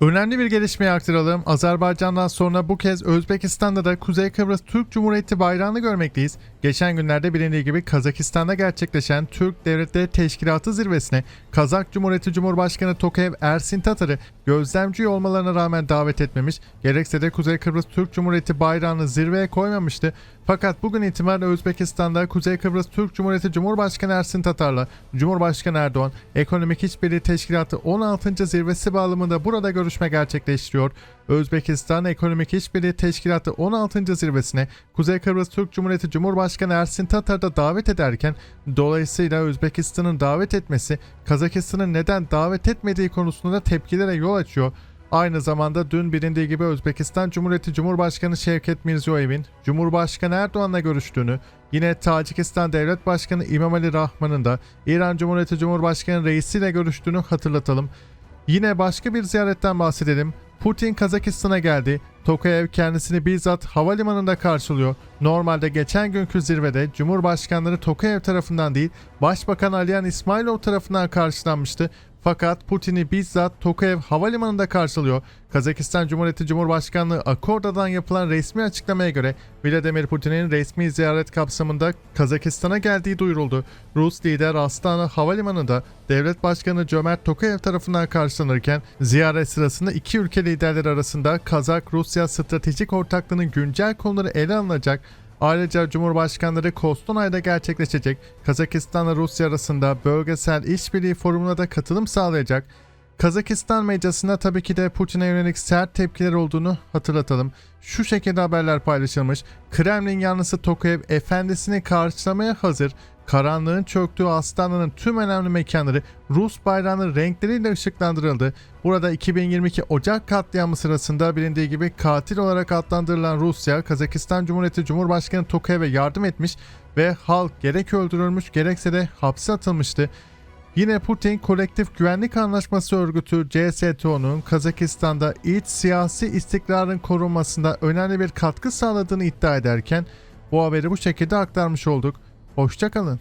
Önemli bir gelişmeyi aktaralım. Azerbaycan'dan sonra bu kez Özbekistan'da da Kuzey Kıbrıs Türk Cumhuriyeti bayrağını görmekteyiz. Geçen günlerde bilindiği gibi Kazakistan'da gerçekleşen Türk Devletleri Teşkilatı zirvesine Kazak Cumhuriyeti Cumhurbaşkanı Tokayev Ersin Tatar'ı gözlemci olmalarına rağmen davet etmemiş, gerekse de Kuzey Kıbrıs Türk Cumhuriyeti bayrağını zirveye koymamıştı. Fakat bugün itibariyle Özbekistan'da Kuzey Kıbrıs Türk Cumhuriyeti Cumhurbaşkanı Ersin Tatar'la Cumhurbaşkanı Erdoğan Ekonomik İşbirliği Teşkilatı 16. zirvesi bağlamında burada görüşme gerçekleştiriyor. Özbekistan Ekonomik İşbirliği Teşkilatı 16. zirvesine Kuzey Kıbrıs Türk Cumhuriyeti Cumhurbaşkanı Ersin Tatar da davet ederken dolayısıyla Özbekistan'ın davet etmesi Kazakistan'ın neden davet etmediği konusunda tepkilere yol açıyor. Aynı zamanda dün bilindiği gibi Özbekistan Cumhuriyeti Cumhurbaşkanı Şevket Mirziyoyev'in Cumhurbaşkanı Erdoğan'la görüştüğünü, yine Tacikistan Devlet Başkanı İmamali Rahman'ın da İran Cumhuriyeti Cumhurbaşkanı reisiyle görüştüğünü hatırlatalım. Yine başka bir ziyaretten bahsedelim. Putin Kazakistan'a geldi. Tokayev kendisini bizzat havalimanında karşılıyor. Normalde geçen günkü zirvede Cumhurbaşkanları Tokayev tarafından değil, Başbakan Aliyan İsmailov tarafından karşılanmıştı. Fakat Putin'i bizzat Tokayev havalimanında karşılıyor. Kazakistan Cumhuriyeti Cumhurbaşkanlığı Akorda'dan yapılan resmi açıklamaya göre Vladimir Putin'in resmi ziyaret kapsamında Kazakistan'a geldiği duyuruldu. Rus lider Astana Havalimanı'nda Devlet Başkanı Cömert Tokayev tarafından karşılanırken ziyaret sırasında iki ülke liderleri arasında Kazak-Rusya stratejik ortaklığının güncel konuları ele alınacak Ayrıca Cumhurbaşkanları Kostonay'da gerçekleşecek Kazakistan'la Rusya arasında bölgesel işbirliği forumuna da katılım sağlayacak. Kazakistan medyasında tabii ki de Putin'e yönelik sert tepkiler olduğunu hatırlatalım. Şu şekilde haberler paylaşılmış. Kremlin yanlısı Tokayev efendisini karşılamaya hazır. Karanlığın çöktüğü Astana'nın tüm önemli mekanları Rus bayrağının renkleriyle ışıklandırıldı. Burada 2022 Ocak katliamı sırasında bilindiği gibi katil olarak adlandırılan Rusya, Kazakistan Cumhuriyeti Cumhurbaşkanı Tokayev'e yardım etmiş ve halk gerek öldürülmüş gerekse de hapse atılmıştı. Yine Putin Kolektif Güvenlik Anlaşması Örgütü CSTO'nun Kazakistan'da iç siyasi istikrarın korunmasında önemli bir katkı sağladığını iddia ederken bu haberi bu şekilde aktarmış olduk. Hoşçakalın.